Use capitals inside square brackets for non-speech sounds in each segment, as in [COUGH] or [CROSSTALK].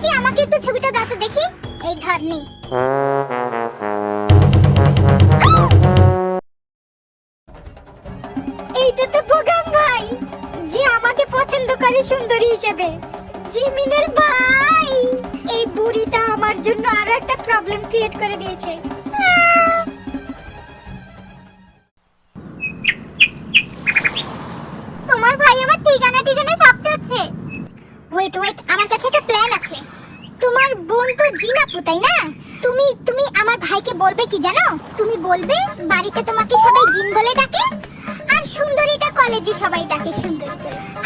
চাচি আমাকে একটু ছবিটা দাও তো দেখি। এই ধরনি এইটা তো বোগাম ভাই, যে আমাকে পছন্দ করে সুন্দরী হিসেবে। জিমিনের ভাই, এই বুড়িটা আমার জন্য আরও একটা প্রবলেম ক্রিয়েট করে দিয়েছে। তোমার ভাই আমার ঠিকানা ঠিকানা সব চাচ্ছে। ওয়েট ওয়েট আমার কাছে একটা প্ল্যান আছে। তোমার বোন তো জিনাপু, তাই না? তুমি তুমি আমার ভাইকে বলবে কি জানো? তুমি বলবে, বাড়িতে তোমাকে সবাই জিন বলে ডাকে, আর সুন্দরীটা কলেজে সবাই ডাকে সুন্দরী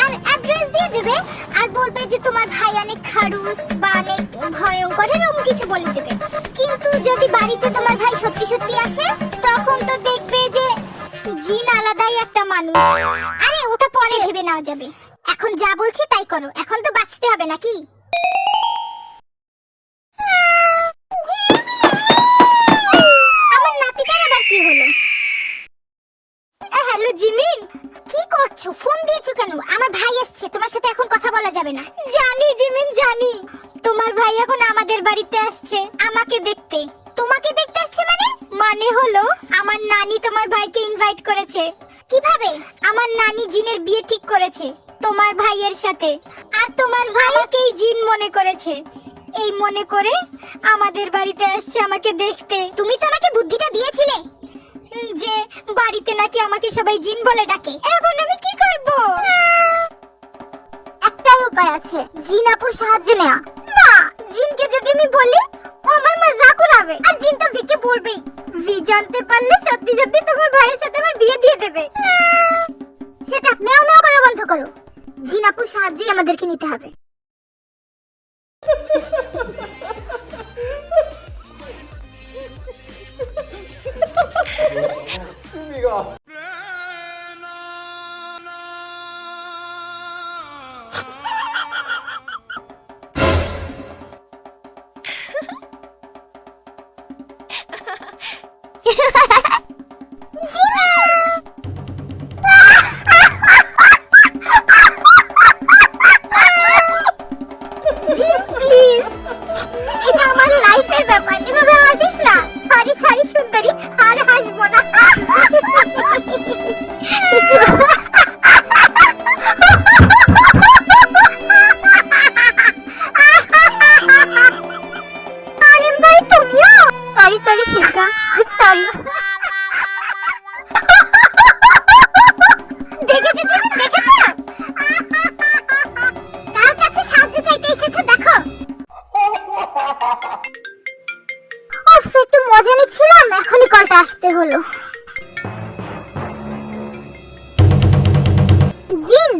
আর অ্যাড্রেস দিয়ে দেবে, আর বলবে যে তোমার ভাই অনেক খাড়ুস বা অনেক ভয়ঙ্কর, এরকম কিছু বলে দেবে। কিন্তু যদি বাড়িতে তোমার ভাই সত্যি সত্যি আসে, তখন তো দেখবে যে জিন আলাদাই একটা মানুষ। আরে, ওটা পরে ভেবে নেওয়া যাবে। এখন যা বলছি তাই করো। এখন তো বাঁচতে হবে নাকি? জিমিন কি করছ? ফোন দিয়েছ কেন? আমার ভাই আসছে তোমার সাথে এখন কথা বলা যাবে না। জানি জিমিন জানি। তোমার ভাই এখন আমাদের বাড়িতে আসছে, আমাকে দেখতে। তোমাকে দেখতে আসছে মানে? মানে হলো, আমার নানি তোমার ভাইকে ইনভাইট করেছে। কীভাবে? আমার নানি জিনের বিয়ে ঠিক করেছে। তোমার ভাইয়ের সাথে। আর তোমার ভাই আমাকেই জিন মনে করেছে। এই মনে করে আমাদের বাড়িতে আসছে আমাকে দেখতে। তুমি তো আমাকে বুদ্ধিটা দিয়েছিলে। যে বাড়িতে নাকি আমাকে সবাই জিন বলে ডাকে। এখন আমি কি করব? একটাই উপায় আছে, জিন আপুর সাহায্য নেওয়া। না, জিনকে যদি আমি বলি, ও আমার মজাক উড়াবে আর জিন তো ভিকে বলবেই। ভি জানতে পারলে সত্যি সত্যি তোমার ভাইয়ের সাথে আমার বিয়ে দিয়ে দেবে। সেটা মেও মেও করা বন্ধ করো। জিন আপুর সাহায্যই আমাদেরকে নিতে হবে জিন হলো জিন,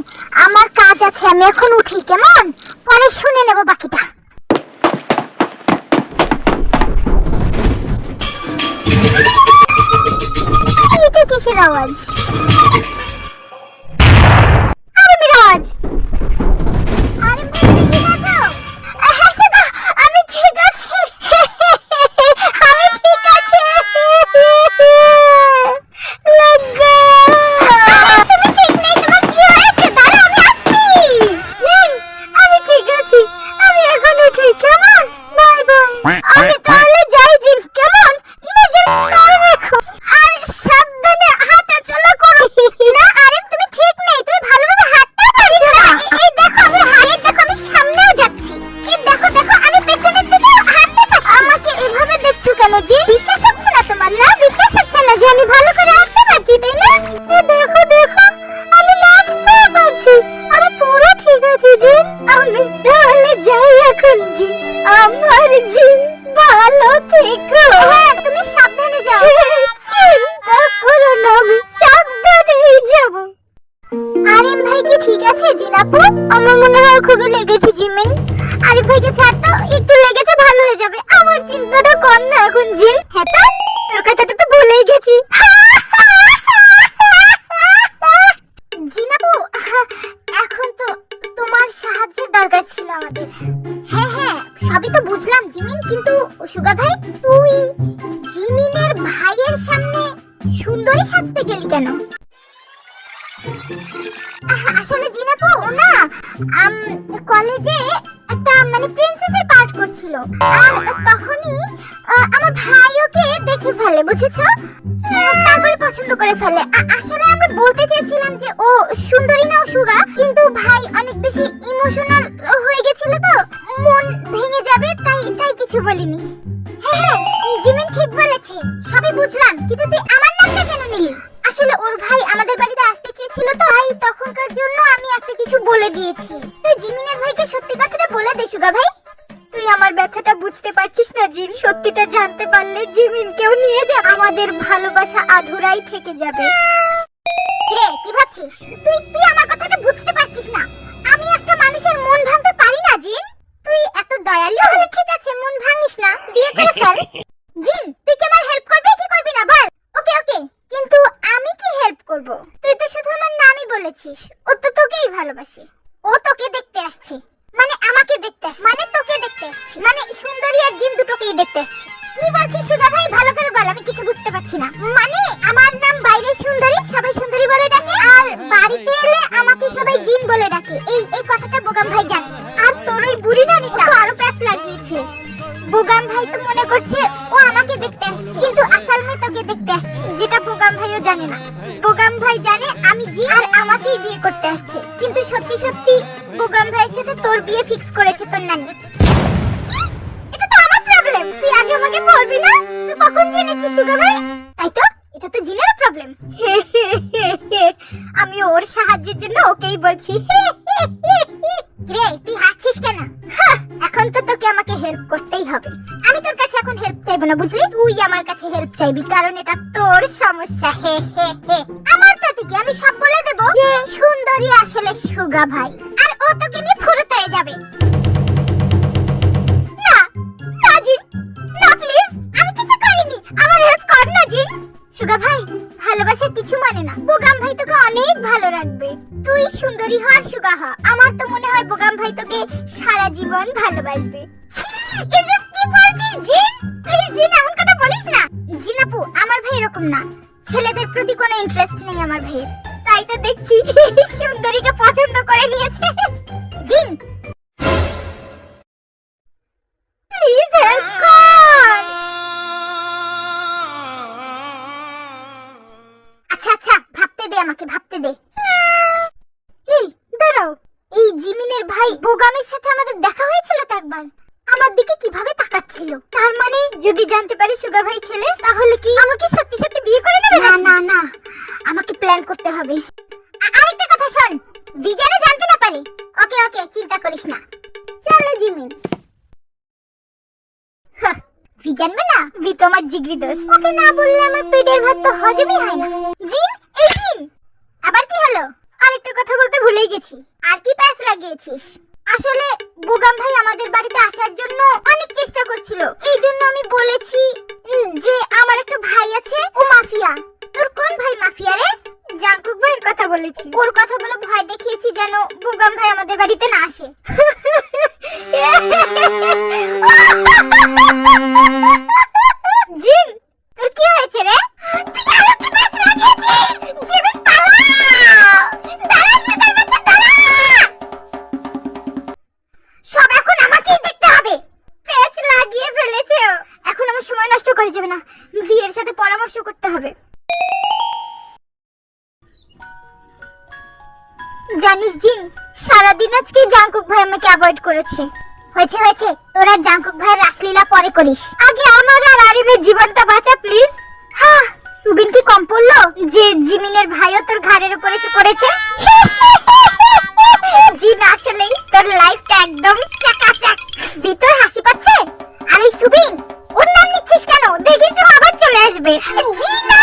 আমার কাজ আছে, আমি এখন উঠি, কেমন? পরে শুনে নেব বাকিটা। এটা কিসের আওয়াজ? দেখছ দরকার ছিল আমাদের। হ্যাঁ হ্যাঁ। সবই তো বুঝলাম জিমিন কিন্তু সুগা ভাই তুই জিমিনের ভাইয়ের সামনে সুন্দরী সাজতে গেলি কেন? আসলে জিনাপু না আম, কলেজে একটা মানে প্রিন্সেসের যাচ্ছিল আর তখনই আমার ভাই ওকে ফেলে, বুঝেছ? তারপরে পছন্দ করে ফেলে। আসলে আমরা বলতে চেয়েছিলাম যে ও সুন্দরী না সুগা কিন্তু ভাই অনেক বেশি ইমোশনাল হয়ে গেছিল তো। মন ভেঙে যাবে, তাই তাই কিছু বলিনি। হ্যাঁ জিমিন ঠিক বলেছে, সবই বুঝলাম, কিন্তু তুই আমার নামটা কেন নিলি? আসলে ওর ভাই আমাদের বাড়িতে আসতে চেয়েছিল তো ভাই তখনকার জন্য আমি একটা কিছু বলে দিয়েছি। তুই জিমিনের ভাইকে সত্যি কথাটা বলে দে, সুগা ভাই। তুই আমার ব্যথাটা বুঝতে পারছিস না জিম সত্যিটা জানতে পারলে জিমিনকেও নিয়ে যা। আমাদের ভালোবাসা আধুরাই থেকে যাবে। রে, কি ভাবছিস? তুই তুই আমার কথাটা বুঝতে পারছিস না। আমি একটা মানুষের মন ভাঙতে পারি না জিম তুই এত দয়ালু হলে ঠিক আছে, মন এলে আমাকে সবাই জিন বলে ডাকে। এই এই কথাটা বোগাম ভাই জানে। আর তোর ওই বুড়ি নানিটা তো আরও প্যাচ লাগিয়েছে। বোগাম ভাই তো মনে করছে ও আমাকে দেখতে আসছে। কিন্তু আসল মেয়ে তোকে দেখতে আসছে, যেটা বোগাম ভাইও জানে না। বোগাম ভাই জানে আমি জি আর আমাকেই বিয়ে করতে আসছে। কিন্তু সত্যি সত্যি বোগাম ভাইয়ের সাথে তোর বিয়ে ফিক্স করেছে তোর নানি। এটা তো আমার প্রবলেম তুই আগে আমাকে বলবি না? তুই কখন জেনেছিস সুগা ভাই? তাই তো? এটা তো জিনের প্রবলেম [LAUGHS] আমি ওর সাহায্যের জন্য ওকেই বলছি। [LAUGHS] রে তুই হাসছিস কেন? এখন তো তোকে আমাকে হেল্প করতেই হবে। আমি তোর কাছে এখন হেল্প চাইব না, বুঝলি? তুই আমার কাছে হেল্প চাইবি, কারণ এটা তোর সমস্যা। হে হে হে। আমার তাতে আমি সব বলে দেবো যে, সুন্দরী আসলে সুগা ভাই। আর ও তোকে নিয়ে ফুরত যাবে। সুন্দরী হ আর সুগা হ আমার তো মনে হয় বোগাম ভাই তোকে সারা জীবন ভালোবাসবে। এসব কি বলছিস, জিন? প্লিজ, জিন, এমন কথা বলিস না। জিন আপু, আমার ভাই এরকম না। ছেলেদের প্রতি কোনো ইন্টারেস্ট নেই আমার ভাইয়ের। তাই তো দেখছি [LAUGHS] সুন্দরীকে পছন্দ করে নিয়েছে। জিন! প্লিজ হেল্প আচ্ছা আচ্ছা ভাবতে দে আমাকে, ভাবতে দে এই দাঁড়াও এই জিমিনের ভাই বোগামের সাথে আমাদের দেখা হয়েছিল তো একবার আমার দিকে কীভাবে তাকাচ্ছিল? তার মানে যদি জানতে পারি সুগা ভাই ছেলে তাহলে কি আমাকে সত্যি সত্যি বিয়ে করে নেবে না না না। আমাকে প্ল্যান করতে হবে। আরেকটা কথা শোন বিজানে জানতে না পারে। ওকে ওকে চিন্তা করিস না। চলো জিমিন ভি জানবে না ভি তোমার জিগরি দোস্ত ওকে না বললে আমার পেটের ভাত তো হজমই হয় না। জিন এই জিন! আবার কি হলো? আরেকটা কথা বলতে ভুলেই গেছি। আর কি প্যাচ লাগিয়েছিস? আসলে বুগাম ভাই আমাদের বাড়িতে আসার জন্য অনেক চেষ্টা করছিল। এই জন্য আমি বলেছি যে আমার একটা ভাই আছে, ও মাফিয়া। তোর কোন ভাই মাফিয়া রে? জাঙ্কুক ভাইয়ের কথা বলেছি। ওর কথা বলে ভয় দেখিয়েছি যেন বুগাম ভাই আমাদের বাড়িতে না আসে। করেছে হয়েছে হয়েছে। তোর জাঙ্কুক ভাইয়ের রাসলীলা পরে করিস। আগে আমার আর আরিমের জীবনটা বাঁচা প্লিজ হ্যাঁ সুবিন কি কম পড়ল? যে জিমিনের ভাইও তোর ঘাড়ের উপর এসে পড়েছে? জিন আসলেই তোর লাইফটা একদম চাকাচাক ভিতর হাসি পাচ্ছে? আর সুবিন ওর নাম নিচ্ছিস কেন? দেখিস আবার চলে আসবে। জিন!